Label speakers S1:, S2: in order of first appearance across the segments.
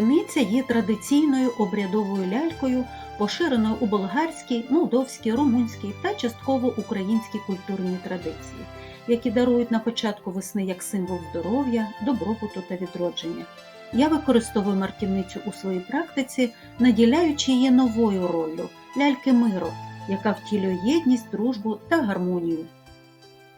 S1: Мартиниця є традиційною обрядовою лялькою, поширеною у болгарській, молдовській, румунській та частково українській культурній традиції, які дарують на початку весни як символ здоров'я, добробуту та відродження. Я використовую мартівницю у своїй практиці, наділяючи її новою роллю ляльки миру, яка втілює єдність, дружбу та гармонію.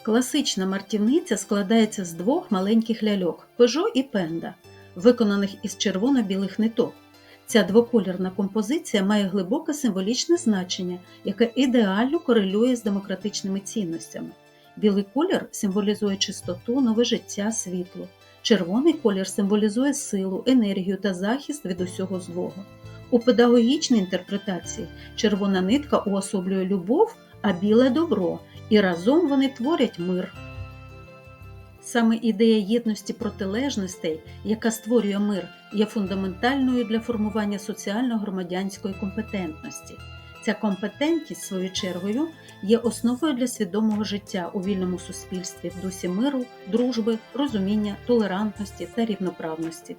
S1: Класична мартівниця складається з двох маленьких ляльок пежо і пенда, виконаних із червоно-білих ниток. Ця двоколірна композиція має глибоке символічне значення, яке ідеально корелює з демократичними цінностями. Білий колір символізує чистоту, нове життя, світло. Червоний колір символізує силу, енергію та захист від усього злого. У педагогічній інтерпретації червона нитка уособлює любов, а біле добро, і разом вони творять мир. Саме ідея єдності протилежностей, яка створює мир, є фундаментальною для формування соціально-громадянської компетентності. Ця компетентність, свою чергою, є основою для свідомого життя у вільному суспільстві в дусі миру, дружби, розуміння, толерантності та рівноправності.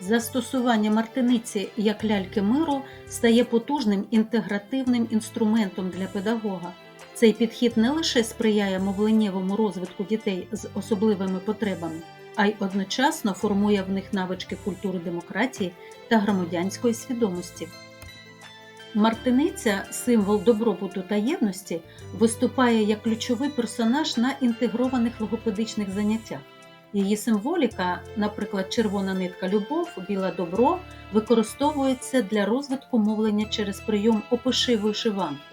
S1: Застосування мартиниці як ляльки миру стає потужним інтегративним інструментом для педагога. Цей підхід не лише сприяє мовленнєвому розвитку дітей з особливими потребами, а й одночасно формує в них навички культури демократії та громадянської свідомості. Мартиниця, символ добробуту та єдності, виступає як ключовий персонаж на інтегрованих логопедичних заняттях. Її символіка, наприклад, червона нитка любов, біле добро, використовується для розвитку мовлення через прийом опиши вишиванку.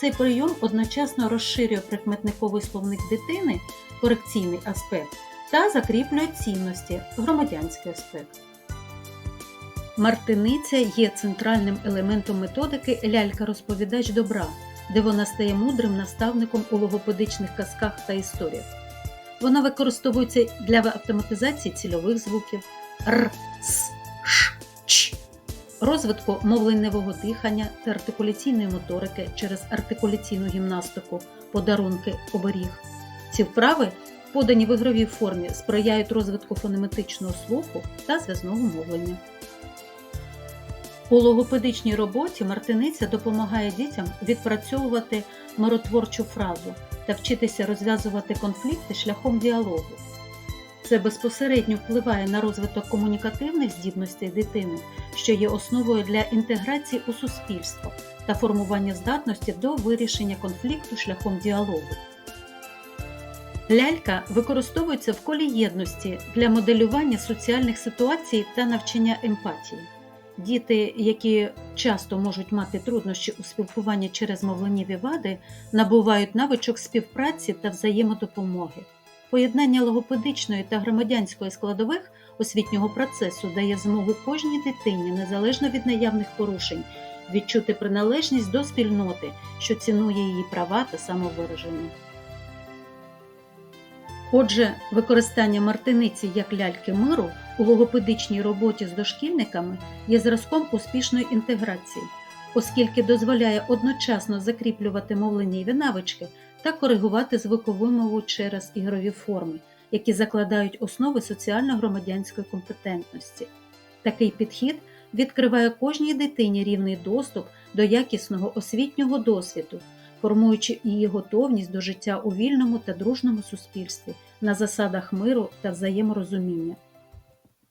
S1: Цей прийом одночасно розширює прикметниковий словник дитини, корекційний аспект, та закріплює цінності, громадянський аспект. Мартиниця є центральним елементом методики лялька-розповідач добра, де вона стає мудрим наставником у логопедичних казках та історіях. Вона використовується для автоматизації цільових звуків р, с, розвитку мовленневого дихання та артикуляційної моторики через артикуляційну гімнастику, подарунки, оберіг. Ці вправи, подані в ігровій формі, сприяють розвитку фонематичного слуху та зв'язного мовлення. У логопедичній роботі Мартиниця допомагає дітям відпрацьовувати миротворчу фразу та вчитися розв'язувати конфлікти шляхом діалогу. Це безпосередньо впливає на розвиток комунікативних здібностей дитини, що є основою для інтеграції у суспільство та формування здатності до вирішення конфлікту шляхом діалогу. Лялька використовується в колі єдності для моделювання соціальних ситуацій та навчання емпатії. Діти, які часто можуть мати труднощі у спілкуванні через мовленнєві вади, набувають навичок співпраці та взаємодопомоги. Поєднання логопедичної та громадянської складових освітнього процесу дає змогу кожній дитині, незалежно від наявних порушень, відчути приналежність до спільноти, що цінує її права та самовираження. Отже, використання мартиниці як ляльки миру у логопедичній роботі з дошкільниками є зразком успішної інтеграції, оскільки дозволяє одночасно закріплювати мовленнєві навички та коригувати звукову мову через ігрові форми, які закладають основи соціально-громадянської компетентності. Такий підхід відкриває кожній дитині рівний доступ до якісного освітнього досвіду, формуючи її готовність до життя у вільному та дружному суспільстві на засадах миру та взаєморозуміння.